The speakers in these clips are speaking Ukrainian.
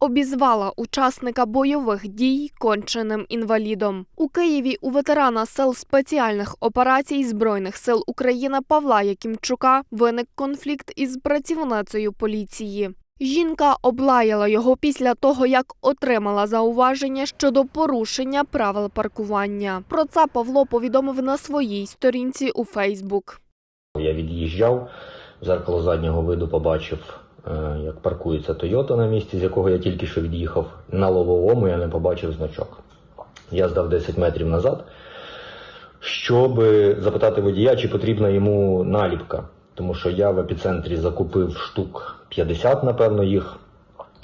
обізвала учасника бойових дій конченим інвалідом. У Києві у ветерана сил спеціальних операцій Збройних сил України Павла Якимчука виник конфлікт із працівницею поліції. Жінка облаяла його після того, як отримала зауваження щодо порушення правил паркування. Про це Павло повідомив на своїй сторінці у Фейсбук. Я від'їжджав, в зеркало заднього виду побачив, як паркується Тойота на місці, з якого я тільки що від'їхав. На лобовому я не побачив значок. Я здав 10 метрів назад, щоб запитати водія, чи потрібна йому наліпка. Тому що я в епіцентрі закупив штук 50, напевно, їх.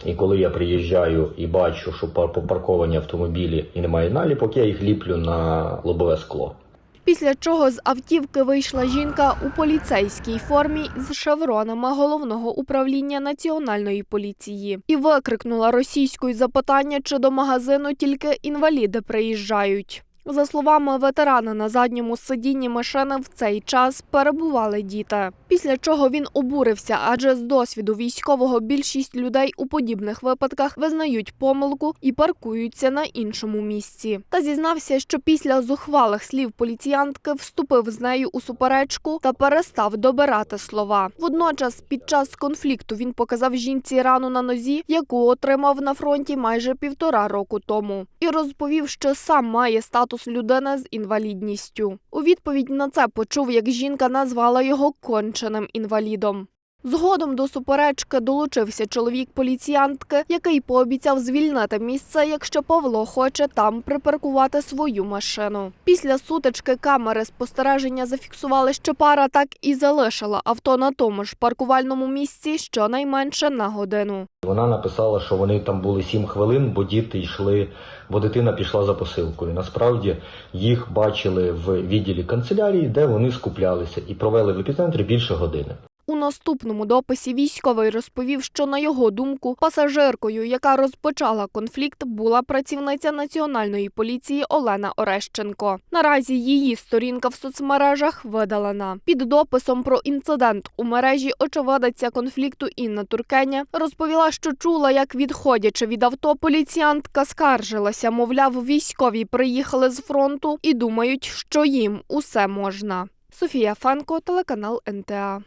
І коли я приїжджаю і бачу, що пар- попарковані автомобілі і немає наліпок, я їх ліплю на лобове скло. Після чого з автівки вийшла жінка у поліцейській формі з шевронами головного управління національної поліції і викрикнула російською запитання, чи до магазину тільки інваліди приїжджають. За словами ветерана, на задньому сидінні машини в цей час перебували діти. Після чого він обурився, адже з досвіду військового більшість людей у подібних випадках визнають помилку і паркуються на іншому місці. Та зізнався, що після зухвалих слів поліціянтки вступив з нею у суперечку та перестав добирати слова. Водночас, під час конфлікту він показав жінці рану на нозі, яку отримав на фронті майже півтора року тому, і розповів, що сам має статус людини з інвалідністю. У відповідь на це почув, як жінка назвала його конченим інвалідом. Згодом до суперечки долучився чоловік поліціянтки, який пообіцяв звільнити місце, якщо Павло хоче там припаркувати свою машину. Після сутички камери спостереження зафіксували, що пара так і залишила авто на тому ж паркувальному місці щонайменше на годину. Вона написала, що вони там були 7 хвилин, бо діти йшли, бо дитина пішла за посилкою. Насправді їх бачили в відділі канцелярії, де вони скуплялися, і провели в епіцентрі більше години. У наступному дописі військовий розповів, що на його думку пасажиркою, яка розпочала конфлікт, була працівниця національної поліції Олена Орещенко. Наразі її сторінка в соцмережах видалена. Під дописом про інцидент у мережі очевидиця конфлікту Інна Туркеня розповіла, що чула, як відходячи від авто, поліціянтка скаржилася. Мовляв, військові приїхали з фронту і думають, що їм усе можна. Софія Фенко, телеканал НТА.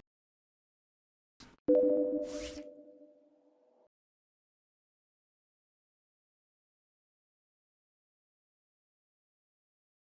you